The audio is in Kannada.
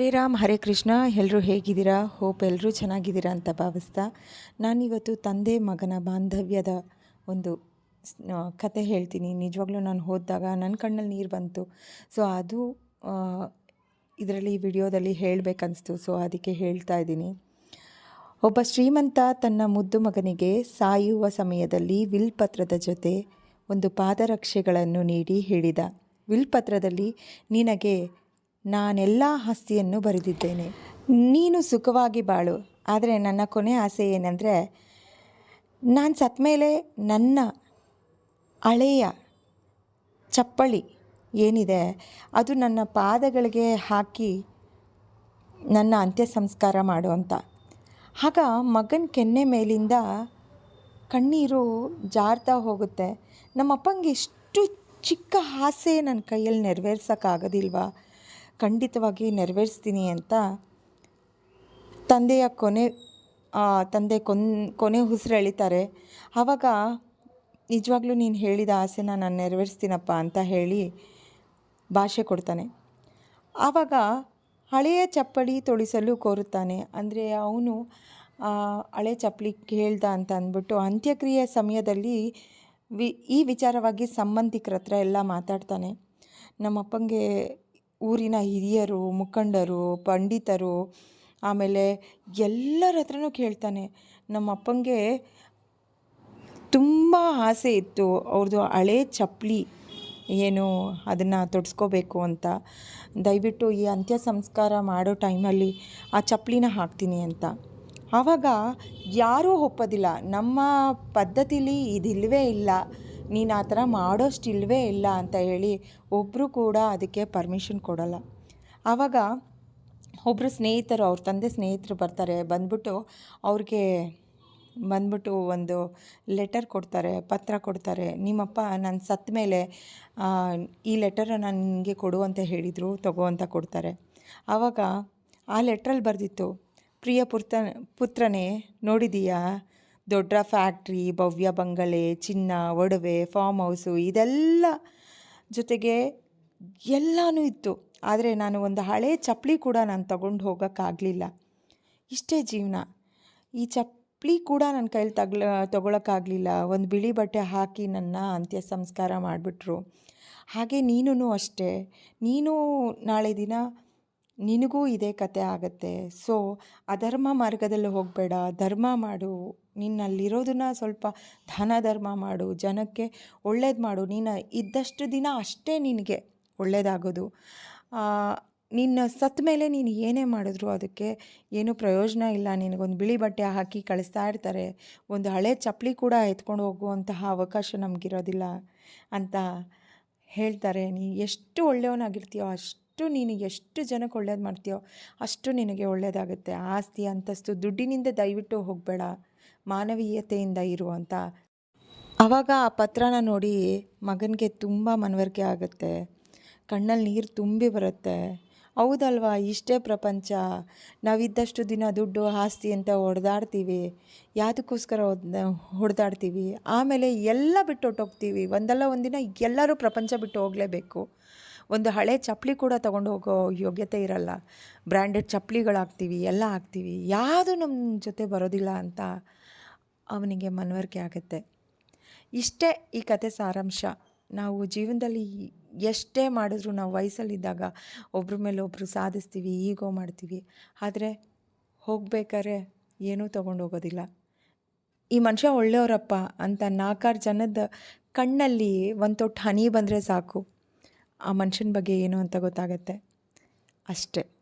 ಹರೇ ರಾಮ್, ಹರೇ ಕೃಷ್ಣ ಎಲ್ಲರೂ ಹೇಗಿದ್ದೀರಾ? ಹೋಪ್ ಎಲ್ಲರೂ ಚೆನ್ನಾಗಿದ್ದೀರಾ ಅಂತ ಭಾವಿಸ್ತಾ ನಾನಿವತ್ತು ತಂದೆ ಮಗನ ಬಾಂಧವ್ಯದ ಒಂದು ಕತೆ ಹೇಳ್ತೀನಿ. ನಿಜವಾಗ್ಲೂ ನಾನು ಓದಿದಾಗ ನನ್ನ ಕಣ್ಣಲ್ಲಿ ನೀರು ಬಂತು. ಸೊ ಅದು ಇದರಲ್ಲಿ ವಿಡಿಯೋದಲ್ಲಿ ಹೇಳಬೇಕನ್ನಿಸ್ತು ಸೊ ಅದಕ್ಕೆ ಹೇಳ್ತಾ ಇದ್ದೀನಿ. ಒಬ್ಬ ಶ್ರೀಮಂತ ತನ್ನ ಮುದ್ದು ಮಗನಿಗೆ ಸಾಯುವ ಸಮಯದಲ್ಲಿ ವಿಲ್ ಪತ್ರದ ಜೊತೆ ಒಂದು ಪಾದರಕ್ಷೆಗಳನ್ನು ನೀಡಿ ಹೇಳಿದ. ವಿಲ್ ಪತ್ರದಲ್ಲಿ ನಿನಗೆ ನಾನೆಲ್ಲ ಆಸ್ತಿಯನ್ನು ಬರೆದಿದ್ದೇನೆ. ನೀನು ಸುಖವಾಗಿ ಬಾಳು. ಆದರೆ ನನ್ನ ಕೊನೆ ಆಸೆ ಏನಂದರೆ, ನಾನು ಸತ್ತ ಮೇಲೆ ನನ್ನ ಹಳೆಯ ಚಪ್ಪಳಿ ಏನಿದೆ, ಅದು ನನ್ನ ಪಾದಗಳಿಗೆ ಹಾಕಿ ನನ್ನ ಅಂತ್ಯ ಸಂಸ್ಕಾರ ಮಾಡು ಅಂತ. ಆಗ ಮಗನ ಕೆನ್ನೆ ಮೇಲಿಂದ ಕಣ್ಣೀರು ಜಾರ್ತಾ ಹೋಗುತ್ತೆ. ನಮ್ಮಪ್ಪಂಗೆ ಎಷ್ಟು ಚಿಕ್ಕ ಆಸೆ ನನ್ನ ಕೈಯಲ್ಲಿ ನೆರವೇರ್ಸೋಕ್ಕಾಗೋದಿಲ್ವಾ? ಖಂಡಿತವಾಗಿ ನೆರವೇರಿಸ್ತೀನಿ ಅಂತ ತಂದೆಯ ಕೊನೆ ತಂದೆ ಕೊನ್, ಕೊನೆ ಉಸಿರು ಎಳಿತಾರೆ. ಆವಾಗ ನಿಜವಾಗ್ಲೂ ನೀನು ಹೇಳಿದ ಆಸೆನ ನಾನು ನೆರವೇರಿಸ್ತೀನಪ್ಪ ಅಂತ ಹೇಳಿ ಭಾಷೆ ಕೊಡ್ತಾನೆ. ಆವಾಗ ಹಳೆಯ ಚಪ್ಪಲಿ ತೊಳಿಸಲು ಕೋರುತ್ತಾನೆ. ಅಂದರೆ ಅವನು ಹಳೆ ಚಪ್ಪಲಿ ಕೇಳ್ದ ಅಂತ ಅಂದ್ಬಿಟ್ಟು ಅಂತ್ಯಕ್ರಿಯೆ ಸಮಯದಲ್ಲಿ ವಿ, ಈ ವಿಚಾರವಾಗಿ ಸಂಬಂಧಿಕರ ಹತ್ರ ಎಲ್ಲ ಮಾತಾಡ್ತಾನೆ. ನಮ್ಮಪ್ಪಂಗೆ ಊರಿನ ಹಿರಿಯರು, ಮುಖಂಡರು, ಪಂಡಿತರು, ಆಮೇಲೆ ಎಲ್ಲರ ಹತ್ರನೂ ಕೇಳ್ತಾನೆ. ನಮ್ಮಪ್ಪಂಗೆ ತುಂಬ ಆಸೆ ಇತ್ತು. ಅವ್ರದ್ದು ಹಳೆ ಚಪ್ಪಲಿ ಏನು ಅದನ್ನು ತೊಡ್ಸ್ಕೋಬೇಕು ಅಂತ. ದಯವಿಟ್ಟು ಈ ಅಂತ್ಯ ಸಂಸ್ಕಾರ ಮಾಡೋ ಟೈಮಲ್ಲಿ ಆ ಚಪ್ಪಲಿನ ಹಾಕ್ತೀನಿ ಅಂತ. ಆವಾಗ ಯಾರೂ ಒಪ್ಪೋದಿಲ್ಲ. ನಮ್ಮ ಪದ್ಧತಿಲಿ ಇದಿಲ್ಲವೇ ಇಲ್ಲ. ನೀನು ಆ ಥರ ಮಾಡೋಷ್ಟಿಲ್ವೇ ಇಲ್ಲ ಅಂತ ಹೇಳಿ ಒಬ್ಬರು ಕೂಡ ಅದಕ್ಕೆ ಪರ್ಮಿಷನ್ ಕೊಡಲ್ಲ. ಆವಾಗ ಒಬ್ಬರು ಸ್ನೇಹಿತರು, ಅವ್ರ ತಂದೆ ಸ್ನೇಹಿತರು ಬರ್ತಾರೆ, ಬಂದ್ಬಿಟ್ಟು ಅವ್ರಿಗೆ ಬಂದ್ಬಿಟ್ಟು ಒಂದು ಲೆಟರ್ ಕೊಡ್ತಾರೆ, ಪತ್ರ ಕೊಡ್ತಾರೆ. ನಿಮ್ಮಪ್ಪ ನಾನು ಸತ್ತ ಮೇಲೆ ಈ ಲೆಟರ್ ನನಗೆ ಕೊಡು ಅಂತ ಹೇಳಿದರು, ತಗೋ ಅಂತ ಕೊಡ್ತಾರೆ. ಆವಾಗ ಆ ಲೆಟ್ರಲ್ಲಿ ಬರೆದಿತ್ತು, ಪ್ರಿಯ ಪುತ್ರ ಪುತ್ರನೇ, ನೋಡಿದೀಯಾ? ದೊಡ್ಡ ಫ್ಯಾಕ್ಟ್ರಿ, ಭವ್ಯ ಬಂಗಲೆ, ಚಿನ್ನ, ಒಡವೆ ಫಾರ್ಮ್ ಹೌಸು ಇದೆಲ್ಲ ಜೊತೆಗೆ ಎಲ್ಲನೂ ಇತ್ತು. ಆದರೆ ನಾನು ಒಂದು ಹಳೆ ಚಪ್ಪಲಿ ಕೂಡ ನಾನು ತಗೊಂಡು ಹೋಗೋಕ್ಕಾಗಲಿಲ್ಲ. ಇಷ್ಟೇ ಜೀವನ. ಈ ಚಪ್ಪಲಿ ಕೂಡ ನನ್ನ ಕೈಲಿ ತಗ್ಲ, ತೊಗೊಳಕ್ಕಾಗಲಿಲ್ಲ. ಒಂದು ಬಿಳಿ ಬಟ್ಟೆ ಹಾಕಿ ನನ್ನ ಅಂತ್ಯ ಸಂಸ್ಕಾರ ಮಾಡಿಬಿಟ್ರು. ಹಾಗೆ ನೀನು ಅಷ್ಟೇ. ನೀನು ನಾಳೆ ದಿನ ನಿನಗೂ ಇದೇ ಕತೆ ಆಗುತ್ತೆ. ಸೊ ಅಧರ್ಮ ಮಾರ್ಗದಲ್ಲಿ ಹೋಗಬೇಡ. ಧರ್ಮ ಮಾಡು. ನಿನ್ನಲ್ಲಿರೋದನ್ನ ಸ್ವಲ್ಪ ದಾನ ಧರ್ಮ ಮಾಡು. ಜನಕ್ಕೆ ಒಳ್ಳೇದು ಮಾಡು. ನೀನು ಇದ್ದಷ್ಟು ದಿನ ಅಷ್ಟೇ ನಿನಗೆ ಒಳ್ಳೇದಾಗೋದು. ನಿನ್ನ ಸತ್ತ ಮೇಲೆ ನೀನು ಏನೇ ಮಾಡಿದ್ರು ಅದಕ್ಕೆ ಏನೂ ಪ್ರಯೋಜನ ಇಲ್ಲ. ನಿನಗೊಂದು ಬಿಳಿ ಬಟ್ಟೆ ಹಾಕಿ ಕಳಿಸ್ತಾ ಇರ್ತಾರೆ. ಒಂದು ಹಳೆ ಚಪ್ಪಲಿ ಕೂಡ ಎತ್ಕೊಂಡು ಹೋಗುವಂತಹ ಅವಕಾಶ ನಮಗಿರೋದಿಲ್ಲ ಅಂತ ಹೇಳ್ತಾರೆ. ನೀ ಎಷ್ಟು ಒಳ್ಳೆಯವನಾಗಿರ್ತೀಯೋ ಅಷ್ಟು ನೀನು ಎಷ್ಟು ಜನಕ್ಕೆ ಒಳ್ಳೇದು ಮಾಡ್ತೀಯೋ ಅಷ್ಟು ನಿನಗೆ ಒಳ್ಳೆಯದಾಗುತ್ತೆ ಆಸ್ತಿ, ಅಂತಸ್ತು, ದುಡ್ಡಿನಿಂದ ದಯವಿಟ್ಟು ಹೋಗಬೇಡ. ಮಾನವೀಯತೆಯಿಂದ ಇರು ಅಂತ. ಆವಾಗ ಆ ಪತ್ರನ ನೋಡಿ ಮಗನಿಗೆ ತುಂಬ ಮನವರಿಕೆ ಆಗುತ್ತೆ. ಕಣ್ಣಲ್ಲಿ ನೀರು ತುಂಬಿ ಬರುತ್ತೆ. ಹೌದಲ್ವಾ? ಇಷ್ಟೇ ಪ್ರಪಂಚ. ನಾವಿದ್ದಷ್ಟು ದಿನ ದುಡ್ಡು, ಆಸ್ತಿ ಅಂತ ಹೊಡೆದಾಡ್ತೀವಿ. ಯಾವುದಕ್ಕೋಸ್ಕರ ಹೊಡೆದಾಡ್ತೀವಿ? ಆಮೇಲೆ ಎಲ್ಲ ಬಿಟ್ಟು ಹೊಟ್ಟೋಗ್ತೀವಿ ಒಂದಲ್ಲ ಒಂದಿನ ಎಲ್ಲರೂ ಪ್ರಪಂಚ ಬಿಟ್ಟು ಹೋಗಲೇಬೇಕು. ಒಂದು ಹಳೆ ಚಪ್ಪಲಿ ಕೂಡ ತೊಗೊಂಡು ಹೋಗೋ ಯೋಗ್ಯತೆ ಇರಲ್ಲ. ಬ್ರ್ಯಾಂಡೆಡ್ ಚಪ್ಪಲಿಗಳಾಗ್ತೀವಿ, ಎಲ್ಲ ಹಾಕ್ತೀವಿ ಯಾವುದು ನಮ್ಮ ಜೊತೆ ಬರೋದಿಲ್ಲ ಅಂತ ಅವನಿಗೆ ಮನವರಿಕೆ ಆಗುತ್ತೆ. ಇಷ್ಟೇ ಈ ಕತೆ ಸಾರಾಂಶ. ನಾವು ಜೀವನದಲ್ಲಿ ಎಷ್ಟೇ ಮಾಡಿದ್ರು ನಾವು ವಯಸ್ಸಲ್ಲಿದ್ದಾಗ ಒಬ್ರ ಮೇಲೆ ಒಬ್ಬರು ಸಾಧಿಸ್ತೀವಿ, ಈಗೋ ಮಾಡ್ತೀವಿ. ಆದರೆ ಹೋಗ್ಬೇಕಾದ್ರೆ ಏನೂ ತೊಗೊಂಡು ಹೋಗೋದಿಲ್ಲ. ಈ ಮನುಷ್ಯ ಒಳ್ಳೆಯವರಪ್ಪ ಅಂತ ನಾಲ್ಕಾರು ಜನದ ಕಣ್ಣಲ್ಲಿ ಒಂದು ತೊಟ್ಟು ಹನಿ ಬಂದರೆ ಸಾಕು. ಆ ಮನುಷ್ಯನ ಬಗ್ಗೆ ಏನು ಅಂತ ಗೊತ್ತಾಗತ್ತೆ? ಅಷ್ಟೇ.